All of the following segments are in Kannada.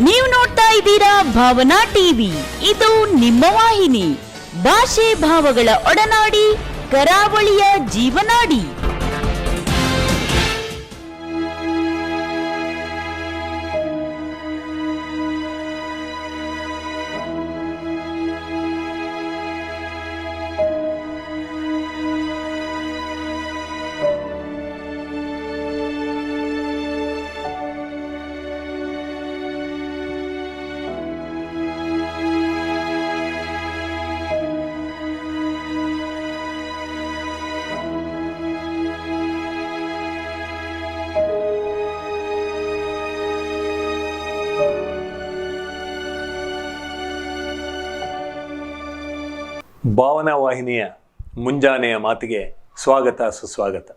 ನೀವು ನೋಡ್ತಾ ಇದ್ದೀರಾ ಭಾವನಾ ಟಿವಿ. ಇದು ನಿಮ್ಮ ವಾಹಿನಿ. ಭಾಷೆ ಭಾವಗಳ ಒಡನಾಡಿ ಕರಾವಳಿಯ ಜೀವನಾಡಿ. ಭಾವನಾ ವಾಹಿನಿಯ ಮುಂಜಾನೆಯ ಮಾತಿಗೆ ಸ್ವಾಗತ, ಸುಸ್ವಾಗತ.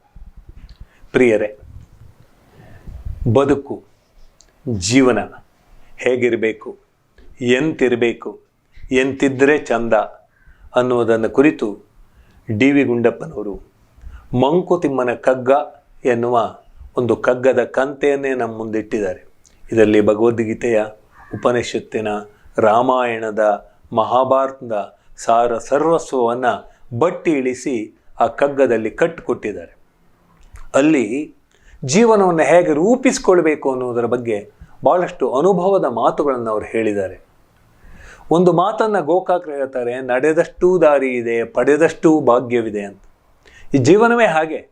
ಪ್ರಿಯರೇ, ಬದುಕು, ಜೀವನ ಹೇಗಿರಬೇಕು, ಎಂತಿರಬೇಕು ಎಂತಿದ್ದರೆ ಚಂದ ಅನ್ನುವುದನ್ನು ಕುರಿತು ಡಿ ವಿ ಗುಂಡಪ್ಪನವರು ಮಂಕುತಿಮ್ಮನ ಕಗ್ಗ ಎನ್ನುವ ಒಂದು ಕಗ್ಗದ ಕಂತೆಯನ್ನೇ ನಮ್ಮ ಮುಂದಿಟ್ಟಿದ್ದಾರೆ. ಇದರಲ್ಲಿ ಭಗವದ್ಗೀತೆಯ ಉಪನಿಷತ್ತಿನ ರಾಮಾಯಣದ ಮಹಾಭಾರತದ ಸಾರ ಸರ್ವಸ್ವವನ್ನು ಬಟ್ಟಿ ಇಳಿಸಿ ಆ ಕಗ್ಗದಲ್ಲಿ ಕಟ್ಟಿಕೊಟ್ಟಿದ್ದಾರೆ ಅಲ್ಲಿ ಜೀವನವನ್ನು ಹೇಗೆ ರೂಪಿಸಿಕೊಳ್ಬೇಕು ಅನ್ನೋದರ ಬಗ್ಗೆ ಭಾಳಷ್ಟು ಅನುಭವದ ಮಾತುಗಳನ್ನು ಅವರು ಹೇಳಿದ್ದಾರೆ. ಒಂದು ಮಾತನ್ನು ಗೋಕಾಕ್ರು ಹೇಳ್ತಾರೆ, ನಡೆದಷ್ಟು ದಾರಿ ಇದೆ, ಪಡೆದಷ್ಟು ಭಾಗ್ಯವಿದೆ ಅಂತ. ಈ ಜೀವನವೇ ಹಾಗೆ.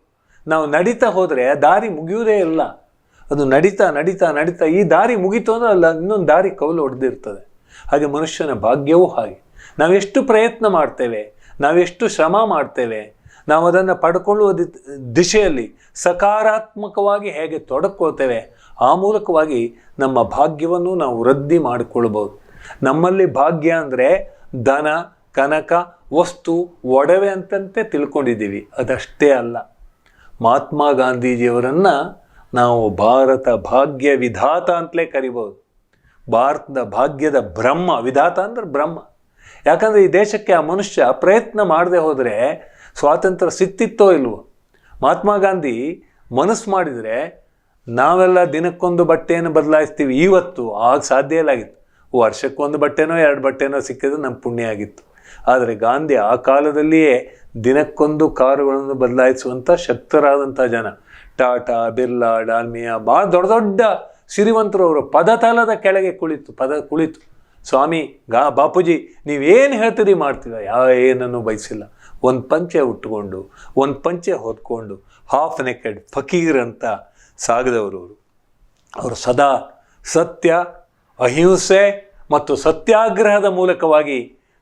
ನಾವು ನಡೀತಾ ಹೋದರೆ ದಾರಿ ಮುಗಿಯುವುದೇ ಇಲ್ಲ. ಅದು ನಡೀತಾ ನಡೀತಾ ನಡೀತಾ ಈ ದಾರಿ ಮುಗೀತು ಅಂದ್ರೆ ಅಲ್ಲ ಇನ್ನೊಂದು ದಾರಿ ಕವಲು ಹೊಡೆದಿರ್ತದೆ ಹಾಗೆ ಮನುಷ್ಯನ ಭಾಗ್ಯವೂ ಹಾಗೆ. ನಾವೆಷ್ಟು ಪ್ರಯತ್ನ ಮಾಡ್ತೇವೆ, ನಾವೆಷ್ಟು ಶ್ರಮ ಮಾಡ್ತೇವೆ ನಾವು ಅದನ್ನು ಪಡ್ಕೊಳ್ಳುವ ದಿಶೆಯಲ್ಲಿ ಸಕಾರಾತ್ಮಕವಾಗಿ ಹೇಗೆ ತೊಡಕೊಳ್ತೇವೆ ಆ ಮೂಲಕವಾಗಿ ನಮ್ಮ ಭಾಗ್ಯವನ್ನು ನಾವು ವೃದ್ಧಿ ಮಾಡಿಕೊಳ್ಬೋದು ನಮ್ಮಲ್ಲಿ ಭಾಗ್ಯ ಅಂದರೆ ಧನ, ಕನಕ, ವಸ್ತು, ಒಡವೆ ಅಂತಂತೆ ತಿಳ್ಕೊಂಡಿದ್ದೀವಿ. ಅದಷ್ಟೇ ಅಲ್ಲ. ಮಹಾತ್ಮ ಗಾಂಧೀಜಿಯವರನ್ನು ನಾವು ಭಾರತ ಭಾಗ್ಯ ವಿಧಾತ ಅಂತಲೇ ಕರಿಬೋದು ಭಾರತದ ಭಾಗ್ಯದ ಬ್ರಹ್ಮ, ವಿಧಾತ ಅಂದ್ರೆ ಬ್ರಹ್ಮ. ಯಾಕಂದರೆ ಈ ದೇಶಕ್ಕೆ ಆ ಮನುಷ್ಯ ಪ್ರಯತ್ನ ಮಾಡದೆ ಹೋದರೆ ಸ್ವಾತಂತ್ರ್ಯ ಸಿಕ್ತಿತ್ತೋ ಇಲ್ವೋ? ಮಹಾತ್ಮ ಗಾಂಧಿ ಮನಸ್ಸು ಮಾಡಿದರೆ ನಾವೆಲ್ಲ ದಿನಕ್ಕೊಂದು ಬಟ್ಟೆಯನ್ನು ಬದಲಾಯಿಸ್ತೀವಿ. ಇವತ್ತು ಆಗ ಸಾಧ್ಯ ಇಲ್ಲ ಆಗಿತ್ತು. ವರ್ಷಕ್ಕೊಂದು ಬಟ್ಟೆನೋ ಎರಡು ಬಟ್ಟೆನೋ ಸಿಕ್ಕಿದ್ರೆ ನಮ್ಮ ಪುಣ್ಯ ಆಗಿತ್ತು. ಆದರೆ ಗಾಂಧಿ ಆ ಕಾಲದಲ್ಲಿಯೇ ದಿನಕ್ಕೊಂದು ಕಾರುಗಳನ್ನು ಬದಲಾಯಿಸುವಂಥ ಶಕ್ತರಾದಂಥ ಜನ. ಟಾಟಾ, ಬಿರ್ಲಾ, ಡಾಲ್ಮಿಯಾ ಭಾಳ ದೊಡ್ಡ ದೊಡ್ಡ ಸಿರಿವಂತರು ಅವರು ಪದತಲದ ಕೆಳಗೆ ಕುಳಿತು, ಪದ ಕುಳಿತು. ಸ್ವಾಮಿ, ಗಾ, ಬಾಪೂಜಿ, ನೀವೇನು ಹೇಳ್ತೀರಿ ಮಾಡ್ತೀರ? ಯಾವ ಏನನ್ನು ಬಯಸಿಲ್ಲ. ಒಂದು ಪಂಚೆ ಉಟ್ಕೊಂಡು, ಒಂದು ಪಂಚೆ ಹೊದ್ಕೊಂಡು ಹಾಫ್ ನೆಕೆಡ್ ಫಕೀರ್ ಅಂತ ಸಾಗದವರು ಅವರು. ಅವರು ಸದಾ ಸತ್ಯ, ಅಹಿಂಸೆ ಮತ್ತು ಸತ್ಯಾಗ್ರಹದ ಮೂಲಕವಾಗಿ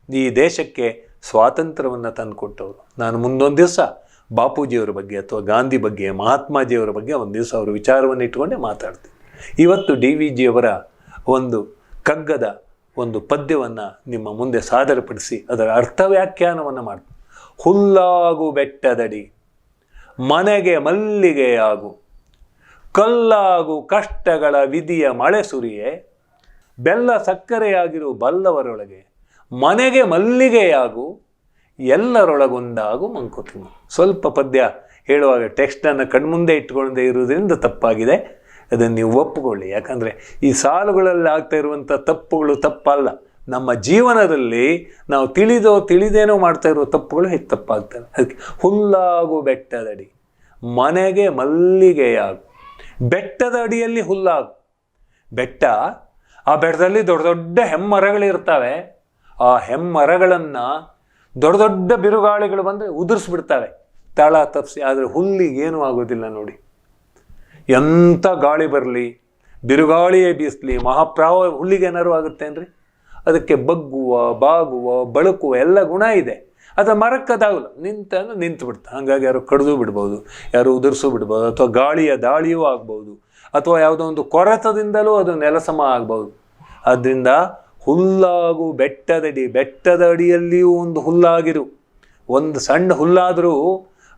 ಈ ದೇಶಕ್ಕೆ ಸ್ವಾತಂತ್ರ್ಯವನ್ನು ತಂದುಕೊಟ್ಟವರು. ನಾನು ಮುಂದೊಂದು ದಿವಸ ಬಾಪೂಜಿಯವರ ಬಗ್ಗೆ ಅಥವಾ ಗಾಂಧಿ ಬಗ್ಗೆ, ಮಹಾತ್ಮಾಜಿಯವರ ಬಗ್ಗೆ ಒಂದು ದಿವಸ ಅವರ ವಿಚಾರವನ್ನು ಇಟ್ಕೊಂಡೇ ಮಾತಾಡ್ತೀನಿ. ಇವತ್ತು ಡಿ ವಿ ಜಿಯವರ ಒಂದು ಕಗ್ಗದ ಒಂದು ಪದ್ಯವನ್ನು ನಿಮ್ಮ ಮುಂದೆ ಸಾದರಪಡಿಸಿ ಅದರ ಅರ್ಥ ವ್ಯಾಖ್ಯಾನವನ್ನು ಮಾಡ್ತು ಹುಲ್ಲಾಗು ಬೆಟ್ಟದಡಿ, ಮನೆಗೆ ಮಲ್ಲಿಗೆಯಾಗು ಕಲ್ಲಾಗು ಕಷ್ಟಗಳ ವಿಧಿಯ ಮಳೆ ಸುರಿಯೇ, ಬೆಲ್ಲ ಸಕ್ಕರೆಯಾಗಿರು ಬಲ್ಲವರೊಳಗೆ ಮನೆಗೆ ಮಲ್ಲಿಗೆಯಾಗು ಎಲ್ಲರೊಳಗೊಂದಾಗು ಮಂಕುತಿಮ್ಮ. ಸ್ವಲ್ಪ ಪದ್ಯ ಹೇಳುವಾಗ ಟೆಕ್ಸ್ಟನ್ನು ಕಣ್ಮುಂದೆ ಇಟ್ಕೊಳ್ಳದೆ ಇರುವುದರಿಂದ ತಪ್ಪಾಗಿದೆ. ಅದನ್ನು ನೀವು ಒಪ್ಪಿಕೊಳ್ಳಿ. ಯಾಕಂದರೆ ಈ ಸಾಲುಗಳಲ್ಲಿ ಆಗ್ತಾ ಇರುವಂಥ ತಪ್ಪುಗಳು ತಪ್ಪಲ್ಲ. ನಮ್ಮ ಜೀವನದಲ್ಲಿ ನಾವು ತಿಳಿದೋ ತಿಳಿದೇನೋ ಮಾಡ್ತಾ ಇರೋ ತಪ್ಪುಗಳು ಹೆಚ್ಚು ತಪ್ಪಾಗ್ತವೆ. ಅದಕ್ಕೆ ಹುಲ್ಲಾಗು ಬೆಟ್ಟದಡಿ ಮನೆಗೆ ಮಲ್ಲಿಗೆಯಾಗು. ಬೆಟ್ಟದ ಅಡಿಯಲ್ಲಿ ಹುಲ್ಲಾಗು. ಬೆಟ್ಟ, ಆ ಬೆಟ್ಟದಲ್ಲಿ ದೊಡ್ಡ ದೊಡ್ಡ ಹೆಮ್ಮರಗಳಿರ್ತವೆ. ಆ ಹೆಮ್ಮರಗಳನ್ನು ದೊಡ್ಡ ದೊಡ್ಡ ಬಿರುಗಾಳಿಗಳು ಬಂದರೆ ಉದುರಿಸ್ಬಿಡ್ತವೆ. ತಳ ತಪ್ಪಿಸಿ ಆದರೆ ಹುಲ್ಲಿಗೇನೂ ಆಗೋದಿಲ್ಲ ನೋಡಿ. ಎಂಥ ಗಾಳಿ ಬರಲಿ, ಬಿರುಗಾಳಿಯೇ ಬೀಸಲಿ, ಮಹಾಪ್ರಾವ ಹುಲ್ಲಿಗೆ ಏನಾರು ಆಗುತ್ತೇನ್ರಿ? ಅದಕ್ಕೆ ಬಗ್ಗುವ, ಬಾಗುವ, ಬಳಕುವ ಎಲ್ಲ ಗುಣ ಇದೆ. ಅದು ಮರಕ್ಕದಾಗಲ್ಲ, ನಿಂತ ನಿಂತು ಬಿಡ್ತಾ. ಹಾಗಾಗಿ ಯಾರು ಕಡಿದು ಬಿಡ್ಬೋದು, ಯಾರು ಉದುರಿಸು ಬಿಡ್ಬೋದು, ಅಥವಾ ಗಾಳಿಯ ದಾಳಿಯೂ ಆಗ್ಬೋದು, ಅಥವಾ ಯಾವುದೋ ಒಂದು ಕೊರತದಿಂದಲೂ ಅದು ನೆಲಸಮ ಆಗ್ಬೋದು. ಆದ್ದರಿಂದ ಹುಲ್ಲಾಗು ಬೆಟ್ಟದಡಿ ಬೆಟ್ಟದ ಅಡಿಯಲ್ಲಿಯೂ ಒಂದು ಹುಲ್ಲಾಗಿರು. ಒಂದು ಸಣ್ಣ ಹುಲ್ಲಾದರೂ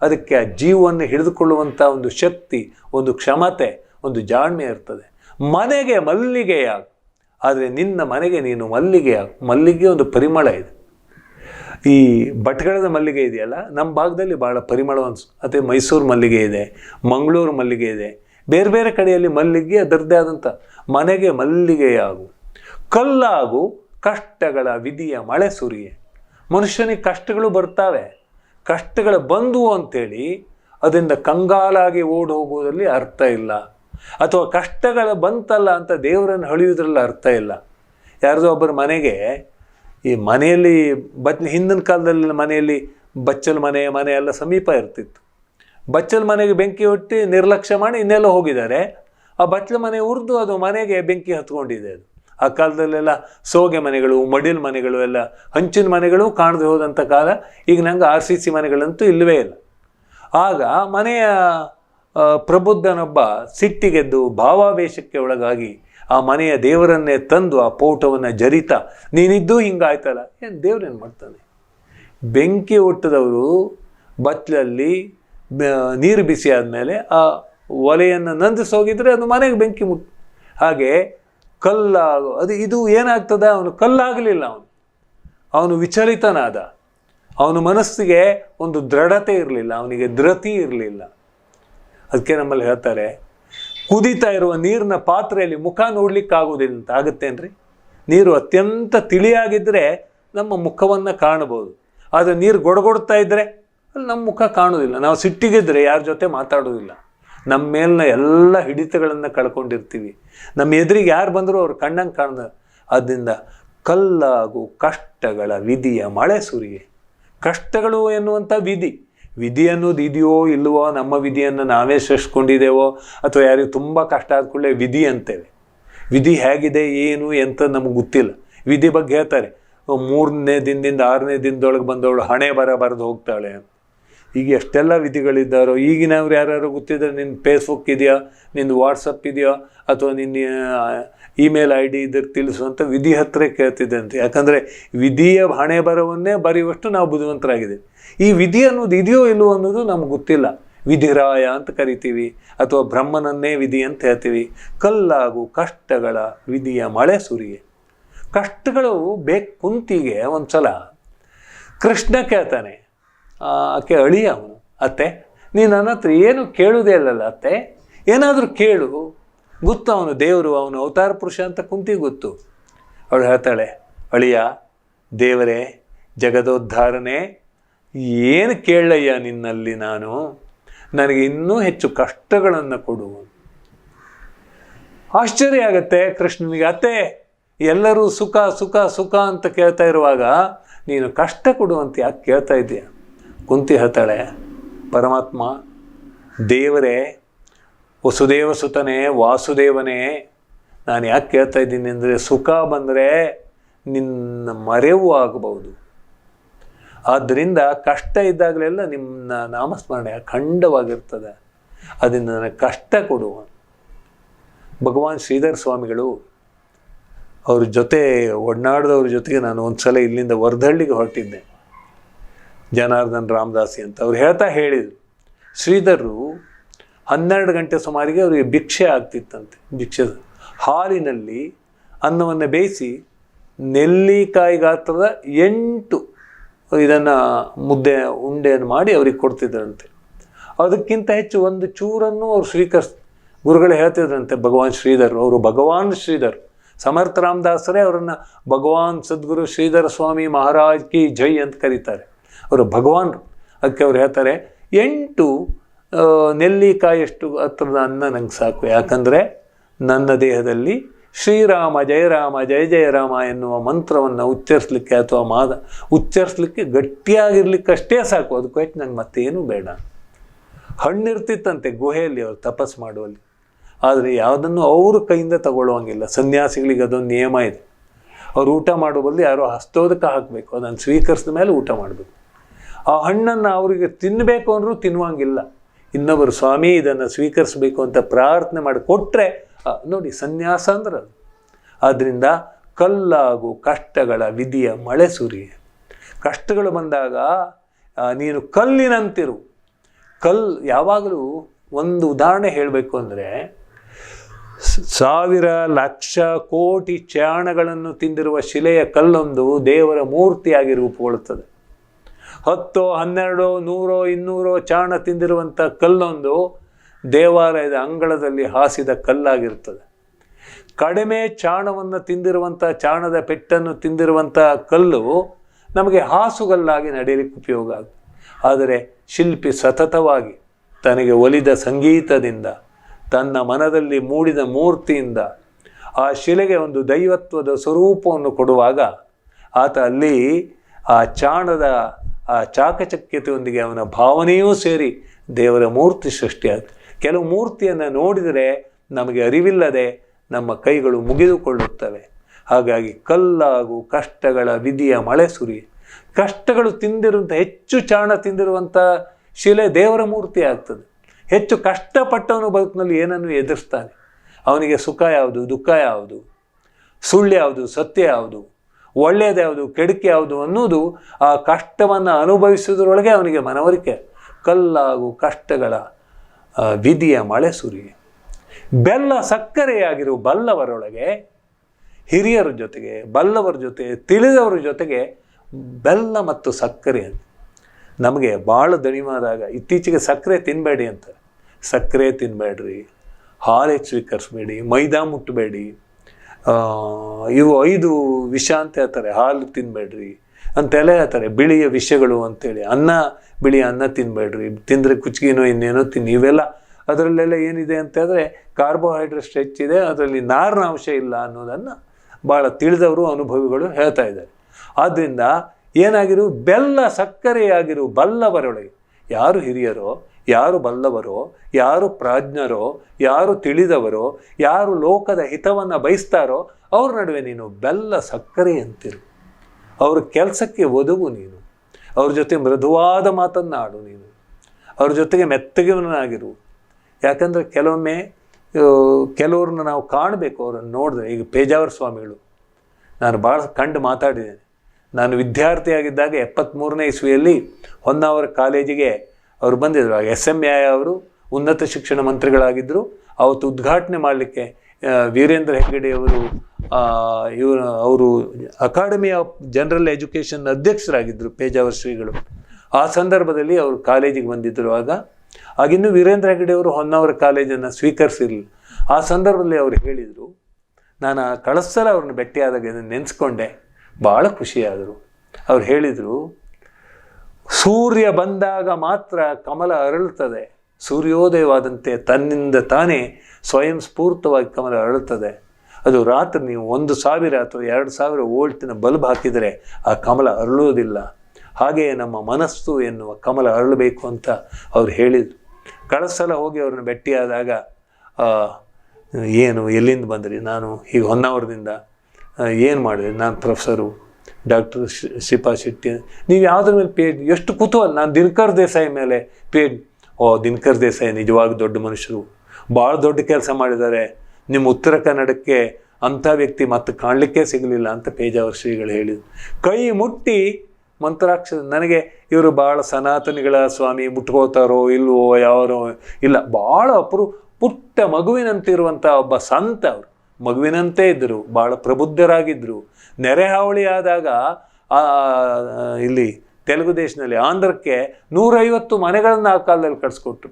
ಅದಕ್ಕೆ ಆ ಜೀವವನ್ನು ಹಿಡಿದುಕೊಳ್ಳುವಂಥ ಒಂದು ಶಕ್ತಿ, ಒಂದು ಕ್ಷಮತೆ, ಒಂದು ಜಾಣ್ಮೆ ಇರ್ತದೆ. ಮನೆಗೆ ಮಲ್ಲಿಗೆಯಾಗ, ಆದರೆ ನಿನ್ನ ಮನೆಗೆ ನೀನು ಮಲ್ಲಿಗೆಯಾಗ, ಮಲ್ಲಿಗೆ ಒಂದು ಪರಿಮಳ ಇದೆ. ಈ ಭಟ್ಕಳದ ಮಲ್ಲಿಗೆ ಇದೆಯಲ್ಲ, ನಮ್ಮ ಭಾಗದಲ್ಲಿ ಭಾಳ ಪರಿಮಳ ಅನ್ಸು ಮೈಸೂರು ಮಲ್ಲಿಗೆ ಇದೆ, ಮಂಗಳೂರು ಮಲ್ಲಿಗೆ ಇದೆ, ಬೇರೆ ಬೇರೆ ಕಡೆಯಲ್ಲಿ ಮಲ್ಲಿಗೆ ಅದರದ್ದೇ ಆದಂಥ ಮನೆಗೆ ಮಲ್ಲಿಗೆಯಾಗು. ಕಲ್ಲಾಗು ಕಷ್ಟಗಳ ವಿಧಿಯ ಮಳೆ ಸುರಿಯೆ. ಮನುಷ್ಯನಿಗೆ ಕಷ್ಟಗಳು ಬರ್ತಾವೆ. ಕಷ್ಟಗಳು ಬಂದವು ಅಂತೇಳಿ ಅದರಿಂದ ಕಂಗಾಲಾಗಿ ಓಡಿ ಹೋಗುವುದರಲ್ಲಿ ಅರ್ಥ ಇಲ್ಲ. ಅಥವಾ ಕಷ್ಟಗಳು ಬಂತಲ್ಲ ಅಂತ ದೇವರನ್ನು ಹಳಿಯೋದ್ರಲ್ಲಿ ಅರ್ಥ ಇಲ್ಲ. ಯಾರದೋ ಒಬ್ಬರ ಮನೆಗೆ ಈ ಮನೆಯಲ್ಲಿ ಬಚ್ ಹಿಂದಿನ ಕಾಲದಲ್ಲಿ ಮನೆಯಲ್ಲಿ ಬಚ್ಚಲ ಮನೆ ಮನೆ ಎಲ್ಲ ಸಮೀಪ ಇರ್ತಿತ್ತು. ಬಚ್ಚಲ ಮನೆಗೆ ಬೆಂಕಿ ಹೊಟ್ಟಿ ನಿರ್ಲಕ್ಷ್ಯ ಮಾಡಿ ಇನ್ನೆಲ್ಲ ಹೋಗಿದ್ದಾರೆ. ಆ ಬಚ್ಚಲ ಮನೆ ಉರಿದು ಅದು ಮನೆಗೆ ಬೆಂಕಿ ಹತ್ಕೊಂಡಿದೆ ಅದು. ಆ ಕಾಲದಲ್ಲೆಲ್ಲ ಸೋಗೆ ಮನೆಗಳು, ಮಡಿಲ್ ಮನೆಗಳು ಎಲ್ಲ, ಹಂಚಿನ ಮನೆಗಳು ಕಾಣದೆ ಹೋದಂಥ ಕಾಲ ಈಗ ನಂಗೆ ಆರ್ ಸಿ ಸಿ ಮನೆಗಳಂತೂ ಇಲ್ಲವೇ ಇಲ್ಲ. ಆಗ ಮನೆಯ ಪ್ರಬುದ್ಧನೊಬ್ಬ ಸಿಟ್ಟಿಗೆದ್ದು ಭಾವಾವೇಶಕ್ಕೆ ಒಳಗಾಗಿ ಆ ಮನೆಯ ದೇವರನ್ನೇ ತಂದು ಆ ಪೋಟವನ್ನು ಜರಿತ, ನೀನಿದ್ದು ಹಿಂಗಾಯ್ತಲ್ಲ ಏನು ದೇವ್ರೇನು ಮಾಡ್ತಾನೆ? ಬೆಂಕಿ ಹುಟ್ಟದವರು ಬತ್ತಲಲ್ಲಿ ನೀರು ಬಿಸಿ ಆದಮೇಲೆ ಆ ಒಲೆಯನ್ನು ನಂದಿಸೋಗಿದ್ರೆ ಅದು ಮನೆಗೆ ಬೆಂಕಿ ಮುಟ್ ಹಾಗೆ ಕಲ್ಲಾಗು, ಅದು ಇದು ಏನಾಗ್ತದೆ? ಅವನು ಕಲ್ಲಾಗಲಿಲ್ಲ ಅವನು. ಅವನು ವಿಚಲಿತನಾದ. ಅವನ ಮನಸ್ಸಿಗೆ ಒಂದು ದೃಢತೆ ಇರಲಿಲ್ಲ, ಅವನಿಗೆ ಧೃತಿ ಇರಲಿಲ್ಲ. ಅದಕ್ಕೆ ನಮ್ಮಲ್ಲಿ ಹೇಳ್ತಾರೆ, ಕುದೀತಾ ಇರುವ ನೀರಿನ ಪಾತ್ರೆಯಲ್ಲಿ ಮುಖ ನೋಡ್ಲಿಕ್ಕಾಗೋದಿಲ್ಲ ಅಂತ ಆಗುತ್ತೇನ್ರಿ ನೀರು ಅತ್ಯಂತ ತಿಳಿಯಾಗಿದ್ದರೆ ನಮ್ಮ ಮುಖವನ್ನು ಕಾಣಬಹುದು. ಆದರೆ ನೀರು ಗೊಡಗೊಡ್ತಾ ಇದ್ದರೆ ಅಲ್ಲಿ ನಮ್ಮ ಮುಖ ಕಾಣೋದಿಲ್ಲ ನಾವು ಸಿಟ್ಟಿಗಿದ್ರೆ ಯಾರ ಜೊತೆ ಮಾತಾಡೋದಿಲ್ಲ ನಮ್ಮ ಮೇಲಿನ ಎಲ್ಲ ಹಿಡಿತಗಳನ್ನು ಕಳ್ಕೊಂಡಿರ್ತೀವಿ. ನಮ್ಮ ಎದುರಿಗೆ ಯಾರು ಬಂದರೂ ಅವ್ರು ಕಣ್ಣಂಗೆ ಕಾಣ್ದ. ಅದರಿಂದ ಕಲ್ಲಾಗು ಕಷ್ಟಗಳ ವಿಧಿಯ ಮಳೆ ಸುರಿಯೆ. ಕಷ್ಟಗಳು ಎನ್ನುವಂಥ ವಿಧಿ. ವಿಧಿ ಅನ್ನೋದು ಇದೆಯೋ ಇಲ್ಲವೋ ನಮ್ಮ ವಿಧಿಯನ್ನು ನಾವೇ ಸೃಷ್ಟಿಕೊಂಡಿದ್ದೇವೋ ಅಥವಾ ಯಾರಿಗೂ ತುಂಬ ಕಷ್ಟ ಆದ ಕೂಡಲೇ ವಿಧಿ ಅಂತೇವೆ. ವಿಧಿ ಹೇಗಿದೆ, ಏನು ಎಂತ ನಮಗೆ ಗೊತ್ತಿಲ್ಲ. ವಿಧಿ ಬಗ್ಗೆ ಹೇಳ್ತಾರೆ ಮೂರನೇ ದಿನದಿಂದ ಆರನೇ ದಿನದೊಳಗೆ ಬಂದವಳು ಹಣೆ ಬರ ಬರೆದು ಹೋಗ್ತಾಳೆ ಅಂತ. ಈಗ ಎಷ್ಟೆಲ್ಲ ವಿಧಿಗಳಿದ್ದಾರೋ ಈಗಿನವ್ರು ಯಾರ್ಯಾರು ಗೊತ್ತಿದ್ದಾರೆ ನಿನ್ನ ಫೇಸ್ಬುಕ್ ಇದೆಯಾ ನಿನ್ನ ವಾಟ್ಸಪ್ ಇದೆಯಾ, ಅಥವಾ ನಿನ್ನ ಇಮೇಲ್ ಐ ಡಿ ಇದ್ರೆ ತಿಳಿಸುವಂಥ ವಿಧಿ ಹತ್ರ ಕೇಳ್ತಿದ್ದೆ ಅಂತ. ಯಾಕಂದರೆ ವಿಧಿಯ ಹಣೆ ಬರವನ್ನೇ ಬರೆಯುವಷ್ಟು ನಾವು ಬುದ್ಧಿವಂತರಾಗಿದ್ದೇವೆ. ಈ ವಿಧಿ ಅನ್ನೋದು ಇದೆಯೋ ಇಲ್ಲವೋ ಅನ್ನೋದು ನಮ್ಗೆ ಗೊತ್ತಿಲ್ಲ. ವಿಧಿರಾಯ ಅಂತ ಕರಿತೀವಿ, ಅಥವಾ ಬ್ರಹ್ಮನನ್ನೇ ವಿಧಿ ಅಂತ ಹೇಳ್ತೀವಿ. ಕಲ್ಲಾಗು ಕಷ್ಟಗಳ ವಿಧಿಯ ಮಳೆ ಸುರಿಯೆ. ಕಷ್ಟಗಳು ಬೇಕು ಕುಂತಿಗೆ ಒಂದು ಸಲ ಕೃಷ್ಣ ಕೇಳ್ತಾನೆ ಆಕೆ ಅಳಿಯ ಅವನು ಅತ್ತೆ ನೀನು ನನ್ನ ಹತ್ರ ಏನು ಕೇಳುವುದೇ ಇಲ್ಲಲ್ಲ ಅತ್ತೆ? ಏನಾದರೂ ಕೇಳು. ಗೊತ್ತು ಅವನು, ದೇವರು ಅವನು, ಅವತಾರ ಪುರುಷ ಅಂತ ಕುಂತಿ ಗೊತ್ತು. ಅವಳು ಹೇಳ್ತಾಳೆ, ಅಳಿಯ, ದೇವರೇ, ಜಗದೋದ್ಧಾರನೆ, ಏನು ಕೇಳಯ್ಯ ನಿನ್ನಲ್ಲಿ ನಾನು? ನನಗೆ ಇನ್ನೂ ಹೆಚ್ಚು ಕಷ್ಟಗಳನ್ನು ಕೊಡು. ಆಶ್ಚರ್ಯ ಆಗತ್ತೆ ಕೃಷ್ಣನಿಗೆ, ಅತ್ತೆ, ಎಲ್ಲರೂ ಸುಖ ಸುಖ ಸುಖ ಅಂತ ಕೇಳ್ತಾ ಇರುವಾಗ ನೀನು ಕಷ್ಟ ಕೊಡುವಂತ ಯಾಕೆ ಕೇಳ್ತಾ ಇದ್ದೀಯ? ಕುಂತಿ ಹೇಳ್ತಾಳೆ, ಪರಮಾತ್ಮ, ದೇವರೇ ವಸುದೇವ ಸುತನೇ ವಾಸುದೇವನೇ, ನಾನು ಯಾಕೆ ಕೇಳ್ತಾ ಇದ್ದೀನಿ ಅಂದರೆ ಸುಖ ಬಂದರೆ ನಿನ್ನ ಮರೆವು ಆಗಬಹುದು. ಆದ್ದರಿಂದ ಕಷ್ಟ ಇದ್ದಾಗಲೆಲ್ಲ ನಿಮ್ಮ ನಾಮಸ್ಮರಣೆ ಅಖಂಡವಾಗಿರ್ತದೆ. ಅದರಿಂದ ನನಗೆ ಕಷ್ಟ ಕೊಡುವ ಭಗವಾನ್ ಶ್ರೀಧರ್ ಸ್ವಾಮಿಗಳು ಅವ್ರ ಜೊತೆ ಒಡನಾಡಿದವ್ರ ಜೊತೆಗೆ ನಾನು ಒಂದು ಸಲ ಇಲ್ಲಿಂದ ವರ್ಧಳ್ಳಿಗೆ ಹೊರಟಿದ್ದೆ. ಜನಾರ್ದನ್ ರಾಮದಾಸಿ ಅಂತ ಅವ್ರು ಹೇಳ್ತಾ ಹೇಳಿದರು. ಶ್ರೀಧರರು ಹನ್ನೆರಡು ಗಂಟೆ ಸುಮಾರಿಗೆ ಅವರಿಗೆ ಭಿಕ್ಷೆ ಆಗ್ತಿತ್ತಂತೆ, ಭಿಕ್ಷೆ. ಹಾಲಿನಲ್ಲಿ ಅನ್ನವನ್ನು ಬೇಯಿಸಿ ನೆಲ್ಲಿಕಾಯಿ ಗಾತ್ರದ ಎಂಟು ಇದನ್ನು ಮುದ್ದೆ, ಉಂಡೆಯನ್ನು ಮಾಡಿ ಅವ್ರಿಗೆ ಕೊಡ್ತಿದ್ರಂತೆ. ಅದಕ್ಕಿಂತ ಹೆಚ್ಚು ಒಂದು ಚೂರನ್ನು ಅವ್ರು ಸ್ವೀಕರಿಸ್ ಗುರುಗಳು ಹೇಳ್ತಿದ್ರಂತೆ, ಭಗವಾನ್ ಶ್ರೀಧರ್, ಅವರು ಭಗವಾನ್ ಶ್ರೀಧರ್. ಸಮರ್ಥ ರಾಮದಾಸರೇ ಅವರನ್ನು ಭಗವಾನ್ ಸದ್ಗುರು ಶ್ರೀಧರ ಸ್ವಾಮಿ ಮಹಾರಾಜ್ ಕಿ ಜೈ ಅಂತ ಕರೀತಾರೆ. ಅವರು ಭಗವಾನ್ರು. ಅದಕ್ಕೆ ಅವ್ರು ಹೇಳ್ತಾರೆ, ಎಂಟು ನೆಲ್ಲಿಕಾಯಿ ನೆಲ್ಲಿಕಾಯಷ್ಟು ಹತ್ರದ ಅನ್ನ ನಂಗೆ ಸಾಕು. ಯಾಕಂದರೆ ನನ್ನ ದೇಹದಲ್ಲಿ ಶ್ರೀರಾಮ, ಜಯರಾಮ, ಜಯ ಜಯರಾಮ ಎನ್ನುವ ಮಂತ್ರವನ್ನು ಉಚ್ಚರಿಸ್ಲಿಕ್ಕೆ ಅಥವಾ ಮಾದ, ಉಚ್ಚರಿಸ್ಲಿಕ್ಕೆ ಗಟ್ಟಿಯಾಗಿರ್ಲಿಕ್ಕಷ್ಟೇ ಸಾಕು. ಅದಕ್ಕೆ ಹೆಚ್ಚು ನಂಗೆ ಮತ್ತೇನು ಬೇಡ. ಹಣ್ಣಿರ್ತಿತ್ತಂತೆ ಗುಹೆಯಲ್ಲಿ ಅವರು ತಪಸ್ ಮಾಡುವಲ್ಲಿ. ಆದರೆ ಯಾವುದನ್ನು ಅವ್ರ ಕೈಯಿಂದ ತಗೊಳ್ಳುವಂಗಿಲ್ಲ. ಸನ್ಯಾಸಿಗಳಿಗೆ ಅದೊಂದು ನಿಯಮ ಇದೆ. ಅವ್ರು ಊಟ ಮಾಡೋ ಬದಲು ಯಾರೋ ಹಸ್ತೋದಕ ಹಾಕಬೇಕು. ಅದನ್ನು ಸ್ವೀಕರಿಸಿದ ಮೇಲೆ ಊಟ ಮಾಡಬೇಕು. ಆ ಹಣ್ಣನ್ನು ಅವರಿಗೆ ತಿನ್ನಬೇಕು ಅಂದರೂ ತಿನ್ನುವಂಗಿಲ್ಲ. ಇನ್ನೊಬ್ಬರು ಸ್ವಾಮಿ ಇದನ್ನು ಸ್ವೀಕರಿಸಬೇಕು ಅಂತ ಪ್ರಾರ್ಥನೆ ಮಾಡಿ ಕೊಟ್ಟರೆ ನೋಡಿ ಸನ್ಯಾಸ ಅಂದ್ರೆ ಅದು. ಆದ್ದರಿಂದ ಕಲ್ಲಾಗು ಕಷ್ಟಗಳ ವಿಧಿಯ ಮಳೆ ಸುರಿ ಕಷ್ಟಗಳು ಬಂದಾಗ ನೀನು ಕಲ್ಲಿನಂತಿರು. ಕಲ್ ಯಾವಾಗಲೂ ಒಂದು ಉದಾಹರಣೆ ಹೇಳಬೇಕು ಅಂದರೆ ಸಾವಿರ, ಲಕ್ಷ, ಕೋಟಿ ಚಾಣಗಳನ್ನು ತಿಂದಿರುವ ಶಿಲೆಯ ಕಲ್ಲೊಂದು ದೇವರ ಮೂರ್ತಿಯಾಗಿ ರೂಪುಗೊಳ್ಳುತ್ತದೆ. ಹತ್ತೋ, ಹನ್ನೆರಡು, ನೂರು, ಇನ್ನೂರು ಚಾಣ ತಿಂದಿರುವಂಥ ಕಲ್ಲೊಂದು ದೇವಾಲಯದ ಅಂಗಳದಲ್ಲಿ ಹಾಸಿದ ಕಲ್ಲಾಗಿರ್ತದೆ ಕಡಿಮೆ ಚಾಣವನ್ನು ತಿಂದಿರುವಂಥ ಚಾಣದ ಪೆಟ್ಟನ್ನು ತಿಂದಿರುವಂಥ ಕಲ್ಲು ನಮಗೆ ಹಾಸುಗಲ್ಲಾಗಿ ನಡೆಯಲಿಕ್ಕೆ ಉಪಯೋಗ ಆಗುತ್ತೆ. ಆದರೆ ಶಿಲ್ಪಿ ಸತತವಾಗಿ ತನಗೆ ಒಲಿದ ಸಂಗೀತದಿಂದ, ತನ್ನ ಮನದಲ್ಲಿ ಮೂಡಿದ ಮೂರ್ತಿಯಿಂದ ಆ ಶಿಲೆಗೆ ಒಂದು ದೈವತ್ವದ ಸ್ವರೂಪವನ್ನು ಕೊಡುವಾಗ ಆತ ಅಲ್ಲಿ ಆ ಚಾಣದ ಆ ಚಾಕಚಕ್ಯತೆಯೊಂದಿಗೆ ಅವನ ಭಾವನೆಯೂ ಸೇರಿ ದೇವರ ಮೂರ್ತಿ ಸೃಷ್ಟಿಯಾಗುತ್ತೆ ಕೆಲವು ಮೂರ್ತಿಯನ್ನು ನೋಡಿದರೆ ನಮಗೆ ಅರಿವಿಲ್ಲದೆ ನಮ್ಮ ಕೈಗಳು ಮುಗಿದುಕೊಳ್ಳುತ್ತವೆ. ಹಾಗಾಗಿ ಕಲ್ಲಾಗು ಕಷ್ಟಗಳ ವಿಧಿಯ ಮಳೆ ಸುರಿ. ಕಷ್ಟಗಳು ತಿಂದಿರುವಂಥ ಹೆಚ್ಚು ಚಾಣ ತಿಂದಿರುವಂಥ ಶಿಲೆ ದೇವರ ಮೂರ್ತಿ ಆಗ್ತದೆ. ಹೆಚ್ಚು ಕಷ್ಟಪಟ್ಟವನು ಬದುಕಿನಲ್ಲಿ ಏನನ್ನು ಎದುರಿಸ್ತಾನೆ? ಅವನಿಗೆ ಸುಖ ಯಾವುದು? ದುಃಖ ಯಾವುದು? ಸುಳ್ಳು ಯಾವುದು? ಸತ್ಯ ಯಾವುದು? ಒಳ್ಳೆಯದು ಕೆಡುಕೆ ಯಾವುದು ಅನ್ನೋದು ಆ ಕಷ್ಟವನ್ನು ಅನುಭವಿಸುವುದರೊಳಗೆ ಅವನಿಗೆ ಮನವರಿಕೆ. ಕಲ್ಲಾಗು ಕಷ್ಟಗಳ ವಿಧಿಯ ಮಳೆ ಸುರಿ. ಬೆಲ್ಲ ಸಕ್ಕರೆಯಾಗಿರುವ ಬಲ್ಲವರೊಳಗೆ, ಹಿರಿಯರ ಜೊತೆಗೆ, ಬಲ್ಲವರ ಜೊತೆ, ತಿಳಿದವರ ಜೊತೆಗೆ ಬೆಲ್ಲ ಮತ್ತು ಸಕ್ಕರೆ ಅಂತ. ನಮಗೆ ಭಾಳ ದಣಿವಾದಾಗ, ಇತ್ತೀಚೆಗೆ ಸಕ್ಕರೆ ತಿನ್ನಬೇಡಿ ಅಂತ. ಸಕ್ಕರೆ ತಿನ್ನಬೇಡ್ರಿ ಹಾಲೆ ಸ್ವೀಕರಿಸ್ಬೇಡಿ, ಮೈದಾ ಮುಟ್ಟಬೇಡಿ ಇವು ಐದು ವಿಷ ಅಂತ ಹೇಳ್ತಾರೆ, ಹಾಲು ತಿನ್ನಬೇಡ್ರಿ ಅಂತೆಲ್ಲ ಹೇಳ್ತಾರೆ, ಬಿಳಿಯ ವಿಷಗಳು ಅಂತೇಳಿ. ಅನ್ನ ಬಿಳಿ ಅನ್ನ ತಿನ್ನಬೇಡ್ರಿ ತಿಂದರೆ ಕುಚ್ಗಿನೋ ಇನ್ನೇನೋ ತಿನ್ನಿ ಇವೆಲ್ಲ ಅದರಲ್ಲೆಲ್ಲ ಏನಿದೆ ಅಂತಂದರೆ ಕಾರ್ಬೋಹೈಡ್ರೇಟ್ಸ್ ಹೆಚ್ಚಿದೆ ಅದರಲ್ಲಿ ನಾರಿನ ಅಂಶ ಇಲ್ಲ ಅನ್ನೋದನ್ನು ಭಾಳ ತಿಳಿದವರು, ಅನುಭವಿಗಳು ಹೇಳ್ತಾ ಇದ್ದಾರೆ. ಆದ್ದರಿಂದ ಏನಾಗಿರು, ಬೆಲ್ಲ ಸಕ್ಕರೆಯಾಗಿರು ಬಲ್ಲವರೊಳಗೆ, ಯಾರು ಹಿರಿಯರೋ, ಯಾರು ಬಲ್ಲವರೋ, ಯಾರು ಪ್ರಾಜ್ಞರೋ, ಯಾರು ತಿಳಿದವರೋ, ಯಾರು ಲೋಕದ ಹಿತವನ್ನು ಬಯಸ್ತಾರೋ ಅವ್ರ ನಡುವೆ ನೀನು ಬೆಲ್ಲ ಸಕ್ಕರೆ ಅಂತಿರು. ಅವ್ರ ಕೆಲಸಕ್ಕೆ ಒದಗು ನೀನು. ಅವ್ರ ಜೊತೆ ಮೃದುವಾದ ಮಾತನ್ನು ಆಡು ನೀನು. ಅವ್ರ ಜೊತೆಗೆ ಮೆತ್ತಗಿವನಾಗಿರು ಯಾಕಂದರೆ ಕೆಲವೊಮ್ಮೆ ಕೆಲವ್ರನ್ನ ನಾವು ಕಾಣಬೇಕು, ಅವರನ್ನು ನೋಡಿದ್ರೆ. ಈಗ ಪೇಜಾವರ ಸ್ವಾಮಿಗಳು, ನಾನು ಭಾಳ ಕಂಡು ಮಾತಾಡಿದ್ದೇನೆ. ನಾನು ವಿದ್ಯಾರ್ಥಿಯಾಗಿದ್ದಾಗ ಎಪ್ಪತ್ತ್ಮೂರನೇ ಇಸ್ವಿಯಲ್ಲಿ ಹೊನ್ನಾವರ ಕಾಲೇಜಿಗೆ ಅವರು ಬಂದಿದ್ದರು ಎಸ್ ಎಂ ಎ ಅವರು ಉನ್ನತ ಶಿಕ್ಷಣ ಮಂತ್ರಿಗಳಾಗಿದ್ದರು ಅವತ್ತು ಉದ್ಘಾಟನೆ ಮಾಡಲಿಕ್ಕೆ ವೀರೇಂದ್ರ ಹೆಗ್ಗಡೆಯವರು ಇವರು, ಅವರು ಅಕಾಡೆಮಿ ಆಫ್ ಜನರಲ್ ಎಜುಕೇಷನ್ ಅಧ್ಯಕ್ಷರಾಗಿದ್ದರು ಪೇಜಾವರ್ ಶ್ರೀಗಳು. ಆ ಸಂದರ್ಭದಲ್ಲಿ ಅವರು ಕಾಲೇಜಿಗೆ ಬಂದಿದ್ದರು ಆಗ. ಆಗಿನ್ನೂ ವೀರೇಂದ್ರ ಹೆಗಡೆ ಅವರು ಹೊನ್ನಾವರ ಕಾಲೇಜನ್ನು ಸ್ವೀಕರಿಸಿರಲಿಲ್ಲ. ಆ ಸಂದರ್ಭದಲ್ಲಿ ಅವರು ಹೇಳಿದರು, ನಾನು ಆ ಕಳೆದ ಸಲ ಅವ್ರನ್ನ ಭೇಟಿಯಾದಾಗ ನೆನೆಸ್ಕೊಂಡೆ. ಭಾಳ ಖುಷಿಯಾದರು. ಅವ್ರು ಹೇಳಿದರು, ಸೂರ್ಯ ಬಂದಾಗ ಮಾತ್ರ ಕಮಲ ಅರಳುತ್ತದೆ. ಸೂರ್ಯೋದಯವಾದಂತೆ ತನ್ನಿಂದ ತಾನೇ ಸ್ವಯಂ ಸ್ಫೂರ್ತವಾಗಿ ಕಮಲ ಅರಳುತ್ತದೆ. ಅದು ರಾತ್ರಿ ನೀವು ಒಂದು ಸಾವಿರ ಅಥವಾ ಎರಡು ಸಾವಿರ ವೋಲ್ಟಿನ ಬಲ್ಬ್ ಹಾಕಿದರೆ ಆ ಕಮಲ ಅರಳುವುದಿಲ್ಲ. ಹಾಗೆಯೇ ನಮ್ಮ ಮನಸ್ಸು ಎನ್ನುವ ಕಮಲ ಅರಳಬೇಕು ಅಂತ ಅವ್ರು ಹೇಳಿದರು. ಕಳೆದ ಸಲ ಹೋಗಿ ಅವ್ರನ್ನ ಭೇಟಿಯಾದಾಗ ಏನು ಎಲ್ಲಿಂದ ಬಂದ್ರಿ? ನಾನು ಈಗ ಹೊನ್ನಾವರದಿಂದ. ಏನು ಮಾಡಿದೆ ನಾನು ಪ್ರೊಫೆಸರು, ಡಾಕ್ಟರ್ ಶಿಪಾ ಶೆಟ್ಟಿ. ನೀವು ಯಾವುದ್ರ ಮೇಲೆ ಪೇಡ್ ಎಷ್ಟು ಕುತೂಹಲ. ನಾನು ದಿನಕರ್ ದೇಸಾಯಿ ಮೇಲೆ ಪೇಡ್ ಓ, ದಿನಕರ್ ದೇಸಾಯಿ ನಿಜವಾಗ ದೊಡ್ಡ ಮನುಷ್ಯರು. ಭಾಳ ದೊಡ್ಡ ಕೆಲಸ ಮಾಡಿದ್ದಾರೆ. ನಿಮ್ಮ ಉತ್ತರ ಕನ್ನಡಕ್ಕೆ ಅಂಥ ವ್ಯಕ್ತಿ ಮತ್ತೆ ಕಾಣಲಿಕ್ಕೆ ಸಿಗಲಿಲ್ಲ ಅಂತ ಪೇಜಾವರ ಶ್ರೀಗಳು ಹೇಳಿದರು. ಕೈ ಮುಟ್ಟಿ ಮಂತ್ರಾಕ್ಷರ ನನಗೆ ಇವರು ಭಾಳ ಸನಾತನಿಗಳ ಸ್ವಾಮಿ ಮುಟ್ಕೋತಾರೋ ಇಲ್ವೋ ಯಾರೋ, ಇಲ್ಲ ಭಾಳ ಅಪರು, ಪುಟ್ಟ ಮಗುವಿನಂತಿರುವಂಥ ಒಬ್ಬ ಸಂತ ಅವರು. ಮಗುವಿನಂತೆ ಇದ್ದರು ಭಾಳ ಪ್ರಬುದ್ಧರಾಗಿದ್ದರು. ನೆರೆಹಾವಳಿ ಆದಾಗ ಇಲ್ಲಿ ತೆಲುಗು ದೇಶದಲ್ಲಿ ಆಂಧ್ರಕ್ಕೆ ನೂರೈವತ್ತು ಮನೆಗಳನ್ನು ಆ ಕಾಲದಲ್ಲಿ ಕಟ್ಸ್ಕೊಟ್ರು.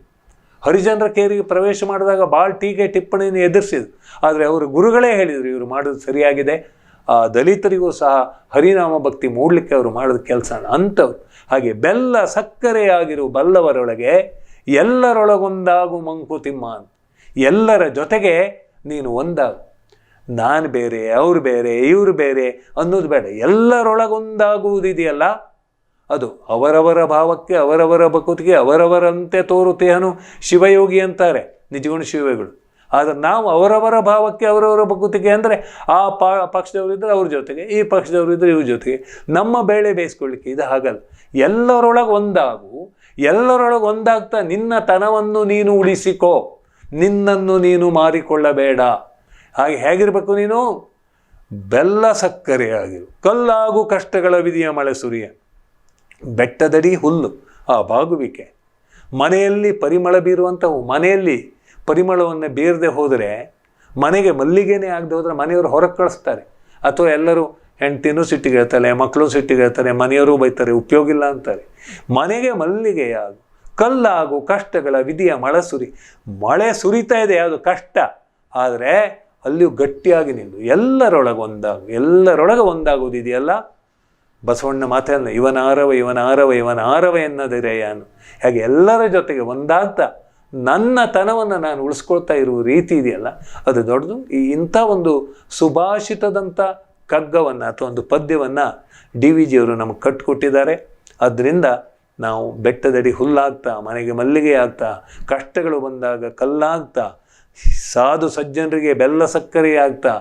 ಹರಿಜನರ ಕೇರಿಗೆ ಪ್ರವೇಶ ಮಾಡಿದಾಗ ಭಾಳ ಟೀಕೆ ಟಿಪ್ಪಣಿಯನ್ನು ಎದುರಿಸಿದ್ರು. ಆದರೆ ಅವರು ಗುರುಗಳೇ ಹೇಳಿದರು, ಇವರು ಮಾಡೋದು ಸರಿಯಾಗಿದೆ. ಆ ದಲಿತರಿಗೂ ಸಹ ಹರಿನಾಮ ಭಕ್ತಿ ಮೂಡಲಿಕ್ಕೆ ಅವರು ಮಾಡಿದ ಕೆಲಸ ಅಂಥವ್ರು ಹಾಗೆ ಬೆಲ್ಲ ಸಕ್ಕರೆಯಾಗಿರುವ ಬಲ್ಲವರೊಳಗೆ ಎಲ್ಲರೊಳಗೊಂದಾಗು ಮಂಕುತಿಮ್ಮ ಅಂತ. ಎಲ್ಲರ ಜೊತೆಗೆ ನೀನು ಒಂದಾಗು. ನಾನು ಬೇರೆ, ಅವ್ರು ಬೇರೆ, ಇವರು ಬೇರೆ ಅನ್ನೋದು ಬೇಡ. ಎಲ್ಲರೊಳಗೊಂದಾಗುವುದಿದೆಯಲ್ಲ? ಅದು ಅವರವರ ಭಾವಕ್ಕೆ, ಅವರವರ ಭಕುತಿಗೆ, ಅವರವರಂತೆ ತೋರುತ್ತೇನು ಶಿವಯೋಗಿ ಅಂತಾರೆ, ನಿಜಗುಣ ಶಿವಗಳು. ಆದರೆ ನಾವು ಅವರವರ ಭಾವಕ್ಕೆ, ಅವರವರ ಭಕುತಿಗೆ ಅಂದರೆ ಆ ಪಾ, ಪಕ್ಷದವರು ಇದ್ದರೆ ಅವ್ರ ಜೊತೆಗೆ, ಈ ಪಕ್ಷದವರು ಇದ್ದರೆ ಇವ್ರ ಜೊತೆಗೆ. ನಮ್ಮ ಬೇಳೆ ಬೇಯಿಸ್ಕೊಳ್ಳಿಕ್ಕೆ ಇದು ಹಾಗಲ್ಲ. ಎಲ್ಲರೊಳಗೆ ಒಂದಾಗು, ಎಲ್ಲರೊಳಗೆ ಒಂದಾಗ್ತಾ ನಿನ್ನ ತನವನ್ನು ನೀನು ಉಳಿಸಿಕೋ, ನಿನ್ನನ್ನು ನೀನು ಮಾರಿಕೊಳ್ಳಬೇಡ. ಹಾಗೆ ಹೇಗಿರಬೇಕು ನೀನು? ಬೆಲ್ಲ ಸಕ್ಕರೆಯಾಗಿರು ಕಲ್ಲಾಗು ಕಷ್ಟಗಳ ವಿಧಿಯ ಮಳೆ ಸುರಿಯ. ಬೆಟ್ಟದಡಿ ಹುಲ್ಲು, ಆ ಬಾಗುವಿಕೆ. ಮನೆಯಲ್ಲಿ ಪರಿಮಳ ಬೀರುವಂಥವು ಮನೆಯಲ್ಲಿ ಪರಿಮಳವನ್ನು ಬೀರದೆ ಹೋದರೆ, ಮನೆಗೆ ಮಲ್ಲಿಗೆನೇ ಆಗದೆ ಹೋದರೆ ಮನೆಯವರು ಹೊರಗೆ ಕಳಿಸ್ತಾರೆ. ಅಥವಾ ಎಲ್ಲರೂ ಹೆಂಡ್ತಿನೂ ಸಿಟ್ಟಿಗೆ ಹೇಳ್ತಾರೆ ಮಕ್ಕಳು ಸಿಟ್ಟಿಗೆ ಹೇಳ್ತಾರೆ ಮನೆಯವರು ಬೈತಾರೆ, ಉಪಯೋಗ ಇಲ್ಲ ಅಂತಾರೆ. ಮನೆಗೆ ಮಲ್ಲಿಗೆಯಾಗು ಕಲ್ಲಾಗು, ಕಷ್ಟಗಳ, ವಿಧಿಯ, ಮಳೆ ಸುರಿ. ಮಳೆ ಸುರಿತಾ ಇದೆ ಅದು ಕಷ್ಟ. ಆದರೆ ಅಲ್ಲಿಯೂ ಗಟ್ಟಿಯಾಗಿ ನಿಲ್ಲು. ಎಲ್ಲರೊಳಗೆ ಒಂದಾಗು ಎಲ್ಲರೊಳಗೆ ಒಂದಾಗುವುದಿದೆಯಲ್ಲ ಬಸವಣ್ಣ ಮಾತನ್ನು ಇವನ ಆರವ ಇವನ ಆರವ ಇವನ ಆರವ ಎನ್ನದಿರೆಯಾನು ಹಾಗೆ ಎಲ್ಲರ ಜೊತೆಗೆ ಒಂದಾಗ್ತಾ ನನ್ನ ತನವನ್ನು ನಾನು ಉಳಿಸ್ಕೊಳ್ತಾ ಇರುವ ರೀತಿ ಇದೆಯಲ್ಲ, ಅದು ದೊಡ್ಡದು. ಈ ಇಂಥ ಒಂದು ಸುಭಾಷಿತದಂಥ ಕಗ್ಗವನ್ನು ಅಥವಾ ಒಂದು ಪದ್ಯವನ್ನು ಡಿ ವಿ ಜಿಯವರು ನಮಗೆ ಕಟ್ಟಿಕೊಟ್ಟಿದ್ದಾರೆ ಅದರಿಂದ ನಾವು ಬೆಟ್ಟದಡಿ ಹುಲ್ಲಾಗ್ತಾ, ಮನೆಗೆ ಮಲ್ಲಿಗೆ ಆಗ್ತಾ, ಕಷ್ಟಗಳು ಬಂದಾಗ ಕಲ್ಲಾಗ್ತಾ, ಸಾಧು ಸಜ್ಜನರಿಗೆ ಬೆಲ್ಲ ಸಕ್ಕರೆ ಆಗ್ತಾ,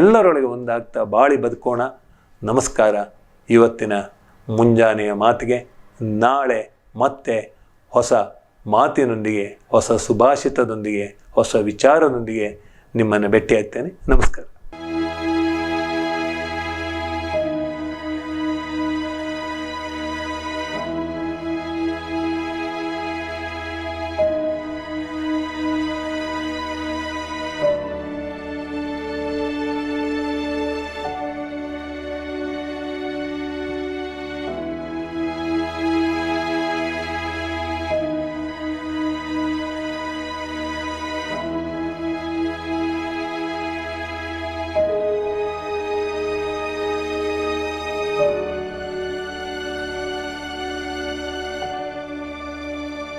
ಎಲ್ಲರೊಳಗೆ ಒಂದಾಗ್ತಾ, ಬಾಳಿ ಬದುಕೋಣ. ನಮಸ್ಕಾರ. ಇವತ್ತಿನ ಮುಂಜಾನೆಯ ಮಾತಿಗೆ ನಾಳೆ ಮತ್ತೆ ಹೊಸ ಮಾತಿನೊಂದಿಗೆ ಹೊಸ ಸುಭಾಷಿತದೊಂದಿಗೆ ಹೊಸ ವಿಚಾರದೊಂದಿಗೆ ನಿಮ್ಮನ್ನು ಭೇಟಿಯಾಗ್ತೇನೆ. ನಮಸ್ಕಾರ.